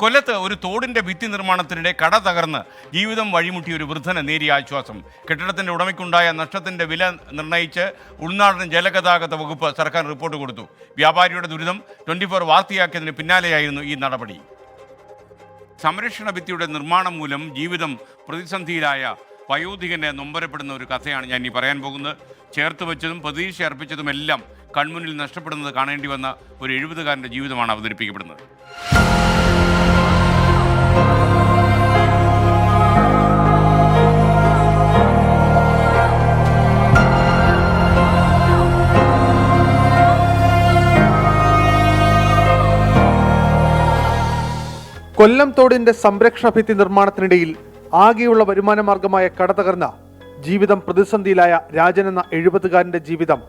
കൊല്ലത്ത് ഒരു തോടിന്റെ ഭിത്തി നിർമ്മാണത്തിനിടെ കട തകർന്ന് ജീവിതം വഴിമുട്ടിയ ഒരു വൃദ്ധന് നേരിയ ആശ്വാസം. കെട്ടിടത്തിന്റെ ഉടമയ്ക്കുണ്ടായ നഷ്ടത്തിന്റെ വില നിർണയിച്ച് ഉൾനാടൻ ജലഗതാഗത വകുപ്പ് സർക്കാർ റിപ്പോർട്ട് കൊടുത്തു. വ്യാപാരിയുടെ ദുരിതം ട്വന്റി ഫോർ വാർത്തയാക്കിയതിന് പിന്നാലെയായിരുന്നു ഈ നടപടി. സംരക്ഷണ ഭിത്തിയുടെ നിർമ്മാണം മൂലം ജീവിതം പ്രതിസന്ധിയിലായ വയോധികനെ നൊമ്പരപ്പെടുന്ന ഒരു കഥയാണ് ഞാൻ ഈ പറയാൻ പോകുന്നത്. ചേർത്ത് വെച്ചതും പ്രതീക്ഷ അർപ്പിച്ചതുമെല്ലാം കൺമുന്നിൽ നഷ്ടപ്പെടുന്നത് കാണേണ്ടി വന്ന ഒരു എഴുപതുകാരന്റെ ജീവിതമാണ് അവതരിപ്പിക്കപ്പെടുന്നത്. കൊല്ലം തോടിന്റെ സംരക്ഷണ ഭിത്തി നിർമ്മാണത്തിനിടയിൽ ആകെയുള്ള വരുമാന മാർഗമായ കട തകർന്ന ജീവിതം പ്രതിസന്ധിയിലായ രാജൻ എന്ന എഴുപതുകാരന്റെ ജീവിതം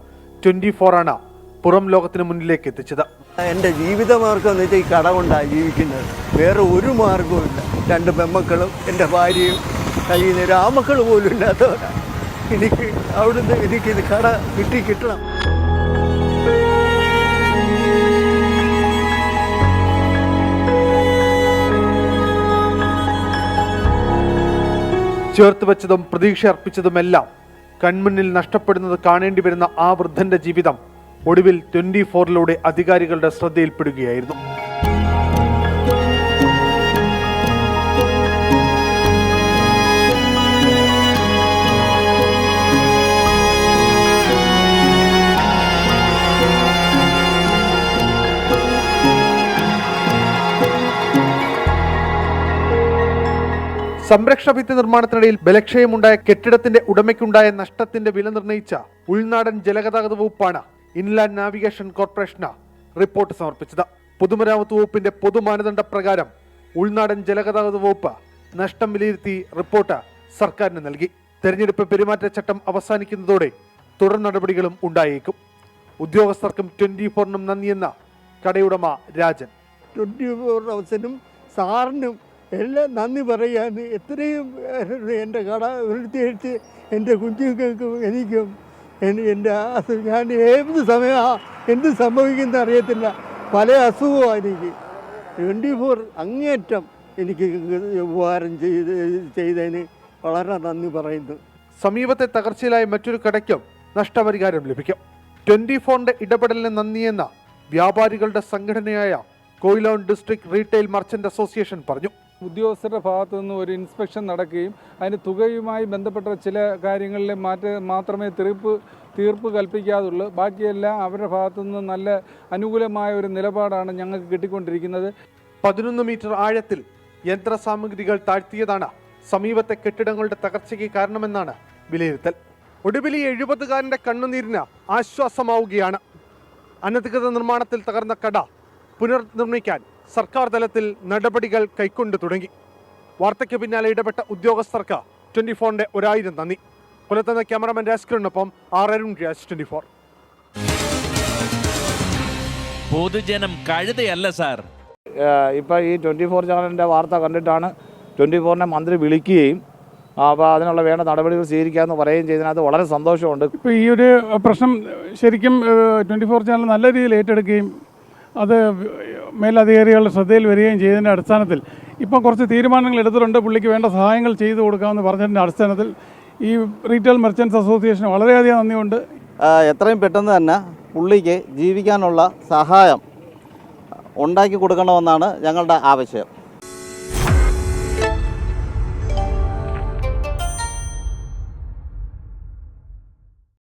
ട്വന്റി ആണ് പുറം ലോകത്തിന് മുന്നിലേക്ക് എത്തിച്ചത്. എന്റെ ജീവിതമാർഗം എന്ന് വെച്ചാൽ ഈ കട കൊണ്ടാണ് ജീവിക്കുന്നത്. വേറെ ഒരു മാർഗവുമില്ല രണ്ട് പെമ്മക്കളും എന്റെ ഭാര്യയും കഴിയുന്ന രാമക്കൾ പോലും ഇല്ലാത്തവരാണ് എനിക്ക് അവിടുന്ന് എനിക്കിത് കട കിട്ടി കിട്ടണം. ചേർത്ത് വെച്ചതും പ്രതീക്ഷ അർപ്പിച്ചതുമെല്ലാം കൺമുന്നിൽ നഷ്ടപ്പെടുന്നത് കാണേണ്ടി വരുന്ന ആ വൃദ്ധന്റെ ജീവിതം ഒടുവിൽ ട്വന്റി ഫോറിലൂടെ അധികാരികളുടെ ശ്രദ്ധയിൽപ്പെടുകയായിരുന്നു. സംരക്ഷണ ഭിത്തി നിർമ്മാണത്തിനിടയിൽ ബലക്ഷയമുണ്ടായ കെട്ടിടത്തിന്റെ ഉടമയ്ക്കുണ്ടായ നഷ്ടത്തിന്റെ വില നിർണയിച്ച ഉൾനാടൻ ജലഗതാഗത വകുപ്പാണ് ഇൻലാൻഡ് നാവിഗേഷൻ കോർപ്പറേഷന് റിപ്പോർട്ട് സമർപ്പിച്ചത്. പൊതുമരാമത്ത് വകുപ്പിന്റെ പൊതുമാനദണ്ഡ പ്രകാരം ഉൾനാടൻ ജലഗതാഗത വകുപ്പ് നഷ്ടം വിലയിരുത്തി റിപ്പോർട്ട് സർക്കാരിന് നൽകി. തെരഞ്ഞെടുപ്പ് പെരുമാറ്റച്ചട്ടം അവസാനിക്കുന്നതോടെ തുടർ നടപടികളും ഉണ്ടായേക്കും. ഉദ്യോഗസ്ഥർക്കും ട്വന്റി ഫോറിനും നന്ദിയെന്ന കടയുടമ രാജൻ. ട്വന്റി ഫോർ ഹൗസിനും സാറിനും എല്ലാം നന്ദി പറയാൻ എത്രയും എന്റെ കട വൃത്തിയെടുത്ത് എന്റെ കുഞ്ഞുങ്ങൾക്കും എനിക്കും എൻ- എന്റെ ഞാൻ ഏത് സമയമാ എന്ത് സംഭവിക്കുന്ന അറിയത്തില്ല. പല അസുഖമാണ് എനിക്ക്. ട്വന്റി ഫോർ അങ്ങേറ്റം എനിക്ക് ഉപകാരം ചെയ്ത് ചെയ്തതിന് വളരെ നന്ദി പറയുന്നു. സമീപത്തെ തകർച്ചയിലായ മറ്റൊരു കടയ്ക്കും നഷ്ടപരിഹാരം ലഭിക്കും. ട്വന്റി ഫോറിന്റെ ഇടപെടലിന് നന്ദിയെന്ന വ്യാപാരികളുടെ സംഘടനയായ Quilon district retail merchant association പറഞ്ഞു. ഉദ്യോഗസ്ഥരുടെ ഭാഗത്തു നിന്ന് ഒരു ഇൻസ്പെക്ഷൻ നടക്കുകയും അതിന് തുകയുമായി ബന്ധപ്പെട്ട ചില കാര്യങ്ങളിൽ മാറ്റ മാത്രമേ തീർപ്പ് തീർപ്പ് കൽപ്പിക്കാതുള്ളൂ. ബാക്കിയെല്ലാം അവരുടെ ഭാഗത്തു നിന്ന് നല്ല അനുകൂലമായ ഒരു നിലപാടാണ് ഞങ്ങൾക്ക് കിട്ടിക്കൊണ്ടിരിക്കുന്നത്. പതിനൊന്ന് മീറ്റർ ആഴത്തിൽ യന്ത്രസാമഗ്രികൾ താഴ്ത്തിയതാണ് സമീപത്തെ കെട്ടിടങ്ങളുടെ തകർച്ചയ്ക്ക് കാരണമെന്നാണ് വിലയിരുത്തൽ. ഒടുവിൽ ഈ എഴുപതുകാരന്റെ കണ്ണുനീരിന് ആശ്വാസമാവുകയാണ്. അനധികൃത നിർമ്മാണത്തിൽ തകർന്ന കട പുനർനിർമ്മിക്കാൻ സർക്കാർ തലത്തിൽ നടപടികൾ കൈക്കൊണ്ടു തുടങ്ങി. വാർത്തയ്ക്ക് പിന്നാലെ ഇടപെട്ട ഉദ്യോഗസ്ഥർക്ക് ട്വന്റി ഫോറിന്റെ ഒരായിരം നന്ദി. കൊല്ലത്തുനിന്ന് cameraman രാജ്കിരണിനൊപ്പം R Arun Raj twenty four പൊതുജനം കഴുതയല്ല സാർ. ഇപ്പോൾ ഈ ട്വന്റി ഫോർ ചാനലിന്റെ വാർത്ത കണ്ടിട്ടാണ് ട്വന്റി ഫോറിനെ മന്ത്രി വിളിക്കുകയും അപ്പോൾ അതിനുള്ള വേണ്ട നടപടികൾ സ്വീകരിക്കാമെന്ന് പറയുകയും ചെയ്തതിനകത്ത് വളരെ സന്തോഷമുണ്ട്. ഇപ്പോൾ ഈ ഒരു പ്രശ്നം ശരിക്കും ട്വന്റി ഫോർ ചാനൽ നല്ല രീതിയിൽ ഏറ്റെടുക്കുകയും അത് മേലധികാരികളുടെ ശ്രദ്ധയിൽ വരികയും ചെയ്തതിന്റെ അടിസ്ഥാനത്തിൽ ഇപ്പം കുറച്ച് തീരുമാനങ്ങൾ എടുത്തിട്ടുണ്ട്. പുള്ളിക്ക് വേണ്ട സഹായങ്ങൾ ചെയ്തു കൊടുക്കാമെന്ന് പറഞ്ഞതിന്റെ അടിസ്ഥാനത്തിൽ ഈ റീറ്റെയിൽ മെർച്ചൻസ് അസോസിയേഷന് വളരെയധികം നന്ദിയുണ്ട്. എത്രയും പെട്ടെന്ന് തന്നെ പുള്ളിക്ക് ജീവിക്കാനുള്ള സഹായം ഉണ്ടാക്കി കൊടുക്കണമെന്നാണ് ഞങ്ങളുടെ ആവശ്യം.